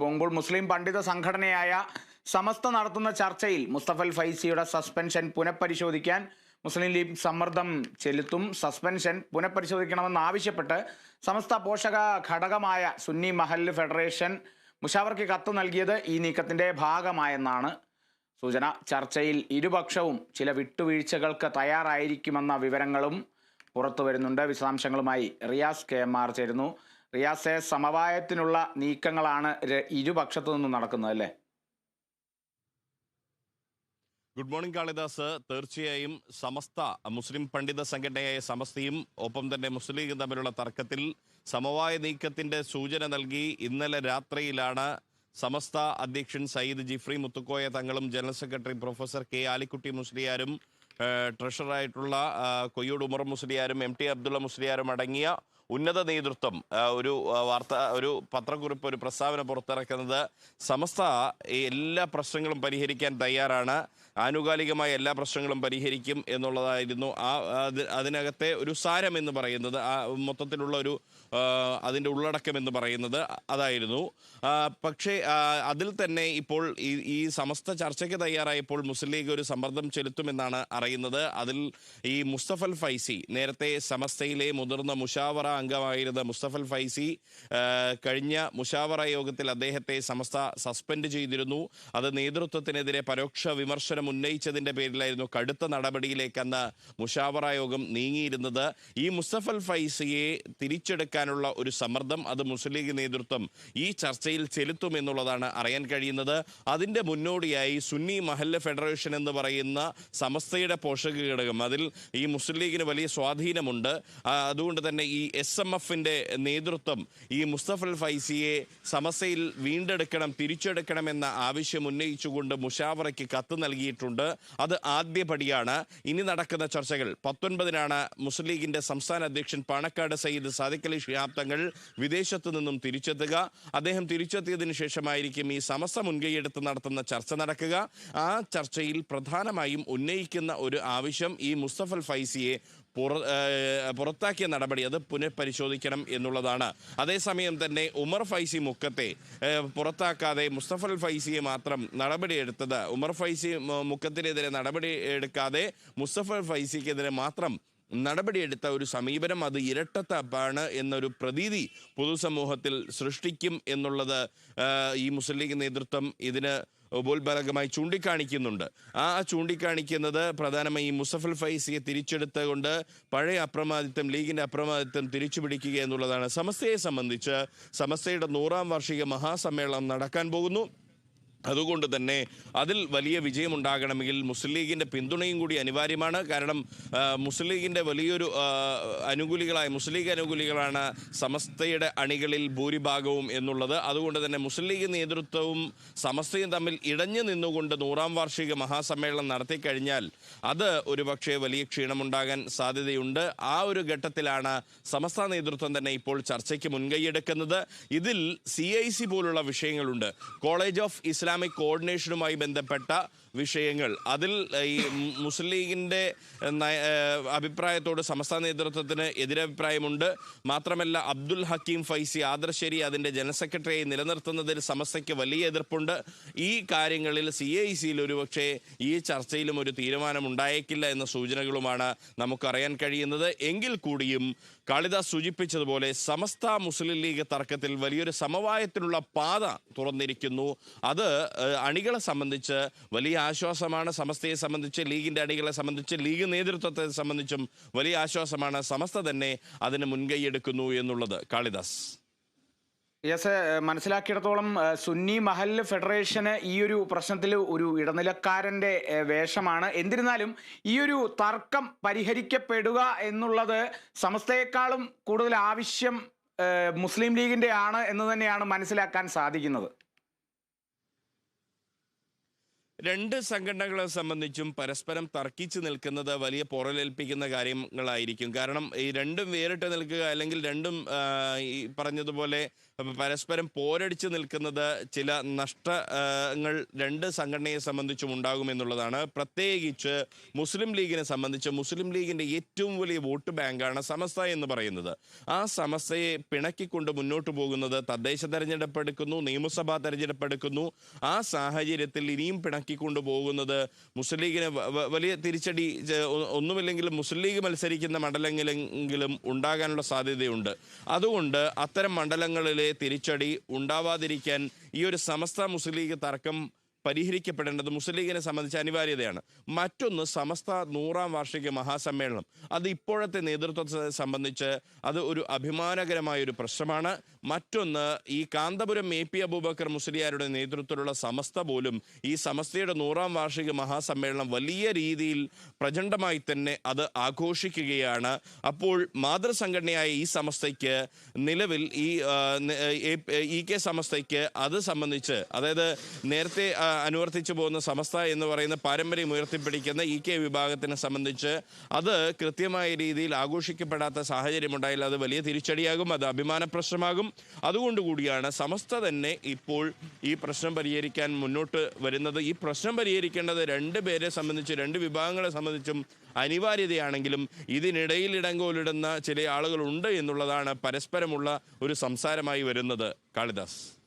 ബോങ്കുൾ മുസ്ലിം പണ്ഡിത സംഘടനയായ സമസ്ത നടത്തുന്ന ചർച്ചയിൽ മുസ്തഫൽ ഫൈസിയുടെ സസ്പെൻഷൻ പുനഃപരിശോധിക്കാൻ മുസ്ലിം ലീഗ് സമ്മർദ്ദം ചെലുത്തും. സസ്പെൻഷൻ പുനഃപരിശോധിക്കണമെന്ന് ആവശ്യപ്പെട്ട് സമസ്ത പോഷക ഘടകമായ സുന്നി മഹല്ല് ഫെഡറേഷൻ മുഷാവർക്ക് കത്ത് നൽകിയത് ഈ നീക്കത്തിന്റെ ഭാഗമായെന്നാണ് സൂചന. ചർച്ചയിൽ ഇരുപക്ഷവും ചില വിട്ടുവീഴ്ചകൾക്ക് തയ്യാറായിരിക്കുമെന്ന വിവരങ്ങളും പുറത്തു വരുന്നുണ്ട് വിശദാംശങ്ങളുമായി റിയാസ് കെ എം ആർ ചേരുന്നു. റിയാസെ സമവായത്തിനുള്ള നീക്കങ്ങളാണ് ഇരുപക്ഷത്തു നിന്നും നടക്കുന്നത് അല്ലേ? Good morning Kalidas. തീർച്ചയായും സമസ്ത മുസ്ലിം പണ്ഡിത സംഘടനയായ സമസ്തയും ഒപ്പം തന്നെ മുസ്ലിം ലീഗും തമ്മിലുള്ള തർക്കത്തിൽ സമവായ നീക്കത്തിന്റെ സൂചന നൽകി ഇന്നലെ രാത്രിയിലാണ് സമസ്ത അധ്യക്ഷൻ സയ്യിദ് ജിഫ്രി മുത്തുക്കോയ തങ്ങളും general secretary professor K Alikutty മുസ്ലിയാരും ട്രഷറായിട്ടുള്ള കൊയ്യൂട് ഉമർ മുസ്ലിയാരും എം ടി അബ്ദുള്ള മുസ്ലിയാരും അടങ്ങിയ ഉന്നത നേതൃത്വം ഒരു വാർത്ത ഒരു പത്രക്കുറിപ്പ് ഒരു പ്രസ്താവന പുറത്തിറക്കുന്നത് സമസ്ത എല്ലാ പ്രശ്നങ്ങളും പരിഹരിക്കാൻ തയ്യാറാണ്. ആനുകാലികമായ എല്ലാ പ്രശ്നങ്ങളും പരിഹരിക്കും എന്നുള്ളതായിരുന്നു. ആ അത് അതിനകത്തെ ഒരു സാരം എന്ന് പറയുന്നത് ആ മൊത്തത്തിലുള്ള ഒരു അതിന്റെ ഉള്ളടക്കം എന്ന് പറയുന്നത് അതായിരുന്നു. പക്ഷേ അതിൽ തന്നെ ഇപ്പോൾ ഈ ഈ സമസ്ത ചർച്ചയ്ക്ക് തയ്യാറായപ്പോൾ മുസ്ലിം ലീഗ് ഒരു സമ്മർദ്ദം ചെലുത്തുമെന്നാണ് അറിയുന്നത്. അതിൽ ഈ മുസ്തഫൽ ഫൈസി നേരത്തെ സമസ്തയിലെ മുതിർന്ന മുഷാവറ അംഗമായിരുന്ന മുസ്തഫൽ ഫൈസി കഴിഞ്ഞ മുഷാവറ യോഗത്തിൽ അദ്ദേഹത്തെ സമസ്ത സസ്പെൻഡ് ചെയ്തിരുന്നു. അത് നേതൃത്വത്തിനെതിരെ പരോക്ഷ വിമർശനം ഉന്നയിച്ചതിന്റെ പേരിലായിരുന്നു കടുത്ത നടപടിയിലേക്കെന്ന് മുഷാവറ യോഗം നീങ്ങിയിരുന്നത്. ഈ മുസ്തഫൽ ഫൈസിയെ തിരിച്ചെടുക്കാനുള്ള ഒരു സമ്മർദ്ദം അത് മുസ്ലിം ലീഗ് നേതൃത്വം ഈ ചർച്ചയിൽ ചെലുത്തും എന്നുള്ളതാണ് അറിയാൻ കഴിയുന്നത്. അതിന്റെ മുന്നോടിയായി സുന്നി മഹല്ല ഫെഡറേഷൻ എന്ന് പറയുന്ന സമസ്തയുടെ പോഷക ഘടകം അതിൽ ഈ മുസ്ലിം ലീഗിന് വലിയ സ്വാധീനമുണ്ട്. അതുകൊണ്ട് തന്നെ ഈ എസ് എം എഫിന്റെ നേതൃത്വം ഈ മുസ്തഫൽ ഫൈസിയെ സമസ്തയിൽ വീണ്ടെടുക്കണം തിരിച്ചെടുക്കണം എന്ന ആവശ്യം ഉന്നയിച്ചുകൊണ്ട് മുഷാവറയ്ക്ക് കത്ത് നൽകിയിട്ടുണ്ട്. അത് ആദ്യപടിയാണ്. ഇനി നടക്കുന്ന ചർച്ചകൾ. പത്തൊൻപതിനാണ് മുസ്ലിം ലീഗിന്റെ സംസ്ഥാന അധ്യക്ഷൻ പാണക്കാട് സയ്യിദ് സാദിഖ് അലി ഷിഹാബ് തങ്ങൾ വിദേശത്തു നിന്നും തിരിച്ചെത്തുക. അദ്ദേഹം തിരിച്ചെത്തിയതിനു ശേഷമായിരിക്കും ഈ സമസ്ത മുൻകൈയെടുത്ത് നടത്തുന്ന ചർച്ച നടക്കുക. ആ ചർച്ചയിൽ പ്രധാനമായും ഉന്നയിക്കുന്ന ഒരു ആവശ്യം ഈ മുസ്തഫൽ ഫൈസിയെ പുറത്താക്കിയ നടപടി അത് പുനഃപരിശോധിക്കണം എന്നുള്ളതാണ്. അതേസമയം തന്നെ ഉമർ ഫൈസി മുക്കത്തെ പുറത്താക്കാതെ മുസ്തഫൽ ഫൈസിയെ മാത്രം നടപടിയെടുത്തത് ഉമർ ഫൈസി മുക്കത്തിനെതിരെ നടപടി എടുക്കാതെ മുസ്തഫൽ ഫൈസിക്കെതിരെ മാത്രം നടപടിയെടുത്ത ഒരു സമീപനം അത് ഇരട്ടത്താപ്പാണ് എന്നൊരു പ്രതീതി പൊതുസമൂഹത്തിൽ സൃഷ്ടിക്കും എന്നുള്ളത് ഈ മുസ്ലിം ലീഗ് നേതൃത്വം ഇതിന് ഉപോത്ബലകമായി ചൂണ്ടിക്കാണിക്കുന്നുണ്ട്. ആ ചൂണ്ടിക്കാണിക്കുന്നത് പ്രധാനമായി മുസഫൽ ഫൈസിയെ തിരിച്ചെടുത്തുകൊണ്ട് പഴയ അപ്രമാദിത്വം ലീഗിന്റെ അപ്രമാദിത്വം തിരിച്ചു പിടിക്കുക എന്നുള്ളതാണ്. സമസ്തയെ സംബന്ധിച്ച് സമസ്തയുടെ നൂറാം വാർഷിക മഹാസമ്മേളനം നടക്കാൻ പോകുന്നു. അതുകൊണ്ട് തന്നെ അതിൽ വലിയ വിജയമുണ്ടാകണമെങ്കിൽ മുസ്ലിം ലീഗിന്റെ പിന്തുണയും കൂടി അനിവാര്യമാണ്. കാരണം മുസ്ലിം ലീഗിന്റെ വലിയൊരു അനുകൂലികളായ മുസ്ലിം ലീഗ് അനുകൂലികളാണ് സമസ്തയുടെ അണികളിൽ ഭൂരിഭാഗവും എന്നുള്ളത്. അതുകൊണ്ട് തന്നെ മുസ്ലിം ലീഗ് നേതൃത്വവും സമസ്തയും തമ്മിൽ ഇടഞ്ഞു നിന്നുകൊണ്ട് നൂറാം വാർഷിക മഹാസമ്മേളനം നടത്തിക്കഴിഞ്ഞാൽ അത് ഒരുപക്ഷെ വലിയ ക്ഷീണമുണ്ടാകാൻ സാധ്യതയുണ്ട്. ആ ഒരു ഘട്ടത്തിലാണ് സമസ്ത നേതൃത്വം തന്നെ ഇപ്പോൾ ചർച്ചയ്ക്ക് മുൻകൈയെടുക്കുന്നത്. ഇതിൽ സി ഐ സി പോലുള്ള വിഷയങ്ങളുണ്ട്. കോളേജ് ഓഫ് ഇസ്ലാമിക് കോർഡിനേഷനുമായി ബന്ധപ്പെട്ട വിഷയങ്ങൾ. അതിൽ ഈ മുസ്ലിം ലീഗിന്റെ അഭിപ്രായത്തോട് സംസ്ഥാന നേതൃത്വത്തിന് എതിരഭിപ്രായമുണ്ട്. മാത്രമല്ല അബ്ദുൽ ഹക്കീം ഫൈസി ആദർശേരി അതിന്റെ ജനറൽ നിലനിർത്തുന്നതിൽ സമസ്തയ്ക്ക് വലിയ എതിർപ്പുണ്ട്. ഈ കാര്യങ്ങളിൽ സി ഐ സിയിൽ ഒരുപക്ഷെ ഈ ചർച്ചയിലും ഒരു തീരുമാനം ഉണ്ടായേക്കില്ല എന്ന സൂചനകളുമാണ് നമുക്കറിയാൻ കഴിയുന്നത്. എങ്കിൽ കൂടിയും കാളിദാസ് സൂചിപ്പിച്ചതുപോലെ സമസ്ത മുസ്ലിം ലീഗ് തർക്കത്തിൽ വലിയൊരു സമവായത്തിനുള്ള പാത തുറന്നിരിക്കുന്നു. അത് അണികളെ സംബന്ധിച്ച് വലിയ ആശ്വാസമാണ് സമസ്തയെ സംബന്ധിച്ച് ലീഗിന്റെ അണികളെ സംബന്ധിച്ച് ലീഗ് നേതൃത്വത്തെ സംബന്ധിച്ചും വലിയ ആശ്വാസമാണ് സമസ്ത തന്നെ അതിന് മുൻകൈയെടുക്കുന്നു എന്നുള്ളത്. കാളിദാസ്. യെസ് മനസ്സിലാക്കിയിടത്തോളം സുന്നി മഹൽ ഫെഡറേഷന് ഈ ഒരു പ്രശ്നത്തിൽ ഒരു ഇടനിലക്കാരന്റെ വേഷമാണ്. എന്നിരുന്നാലും ഈ ഒരു തർക്കം പരിഹരിക്കപ്പെടുക എന്നുള്ളത് സമസ്തയെക്കാളും കൂടുതൽ ആവശ്യം മുസ്ലിം ലീഗിന്റെ ആണ് എന്ന് തന്നെയാണ് മനസ്സിലാക്കാൻ സാധിക്കുന്നത്. രണ്ട് സംഘടനകളെ സംബന്ധിച്ചും പരസ്പരം തർക്കിച്ച് നിൽക്കുന്നത് വലിയ പുറലേൽപ്പിക്കുന്ന കാര്യങ്ങളായിരിക്കും. കാരണം ഈ രണ്ടും വേറിട്ട് നിൽക്കുക അല്ലെങ്കിൽ രണ്ടും ഈ പറഞ്ഞതുപോലെ പരസ്പരം പോരടിച്ച് നിൽക്കുന്നത് ചില നഷ്ടങ്ങൾ രണ്ട് സംഘടനയെ സംബന്ധിച്ചും ഉണ്ടാകുമെന്നുള്ളതാണ് പ്രത്യേകിച്ച് മുസ്ലിം ലീഗിനെ സംബന്ധിച്ച് മുസ്ലിം ലീഗിന്റെ ഏറ്റവും വലിയ വോട്ട് ബാങ്കാണ് സമസ്ത എന്ന് പറയുന്നത്. ആ സമസ്തയെ പിണക്കിക്കൊണ്ട് മുന്നോട്ട് പോകുന്നത് തദ്ദേശ തെരഞ്ഞെടുപ്പ് എടുക്കുന്നു നിയമസഭാ തെരഞ്ഞെടുപ്പ് എടുക്കുന്നു. ആ സാഹചര്യത്തിൽ ഇനിയും പിണക്കിക്കൊണ്ട് പോകുന്നത് മുസ്ലിം ലീഗിന് വലിയ തിരിച്ചടി ഒന്നുമില്ലെങ്കിലും മുസ്ലിം ലീഗ് മത്സരിക്കുന്ന മണ്ഡലങ്ങളെങ്കിലും ഉണ്ടാകാനുള്ള സാധ്യതയുണ്ട്. അതുകൊണ്ട് അത്തരം മണ്ഡലങ്ങളിലെ തിരിച്ചടി ഉണ്ടാവാതിരിക്കാൻ ഈ ഒരു സമസ്ത മുസ്ലിം ലീഗ് തർക്കം പരിഹരിക്കപ്പെടേണ്ടത് മുസ്ലിം ലീഗിനെ സംബന്ധിച്ച് അനിവാര്യതയാണ്. മറ്റൊന്ന് സമസ്ത നൂറാം വാർഷിക മഹാസമ്മേളനം. അത് ഇപ്പോഴത്തെ നേതൃത്വത്തെ സംബന്ധിച്ച് അത് ഒരു അഭിമാനകരമായ ഒരു പ്രശ്നമാണ്. മറ്റൊന്ന് ഈ കാന്തപുരം എ പി അബൂബക്കർ മുസ്ലിയാരുടെ നേതൃത്വത്തിലുള്ള സമസ്ത പോലും ഈ സമസ്തയുടെ നൂറാം വാർഷിക മഹാസമ്മേളനം വലിയ രീതിയിൽ പ്രചണ്ഡമായി തന്നെ അത് ആഘോഷിക്കുകയാണ്. അപ്പോൾ മാതൃസംഘടനയായ ഈ സമസ്തയ്ക്ക് നിലവിൽ ഈ എ- കെ സമസ്തയ്ക്ക് അത് സംബന്ധിച്ച് അതായത് നേരത്തെ അനുവർത്തിച്ചു പോകുന്ന സമസ്ത എന്ന് പറയുന്ന പാരമ്പര്യം ഉയർത്തിപ്പിടിക്കുന്ന ഇ കെ വിഭാഗത്തിനെ സംബന്ധിച്ച് അത് കൃത്യമായ രീതിയിൽ ആഘോഷിക്കപ്പെടാത്ത സാഹചര്യമുണ്ടായാൽ അത് വലിയ തിരിച്ചടിയാകും അത് അഭിമാന പ്രശ്നമാകും. അതുകൊണ്ട് കൂടിയാണ് സമസ്ത തന്നെ ഇപ്പോൾ ഈ പ്രശ്നം പരിഹരിക്കാൻ മുന്നോട്ട് വരുന്നത്. ഈ പ്രശ്നം പരിഹരിക്കേണ്ടത് രണ്ട് പേരെ സംബന്ധിച്ച് രണ്ട് വിഭാഗങ്ങളെ സംബന്ധിച്ചും അനിവാര്യതയാണെങ്കിലും ഇതിനിടയിൽ ഇടങ്കോലിടുന്ന ചില ആളുകളുണ്ട് എന്നുള്ളതാണ് പരസ്പരമുള്ള ഒരു സംസാരമായി വരുന്നത്. കാളിദാസ്.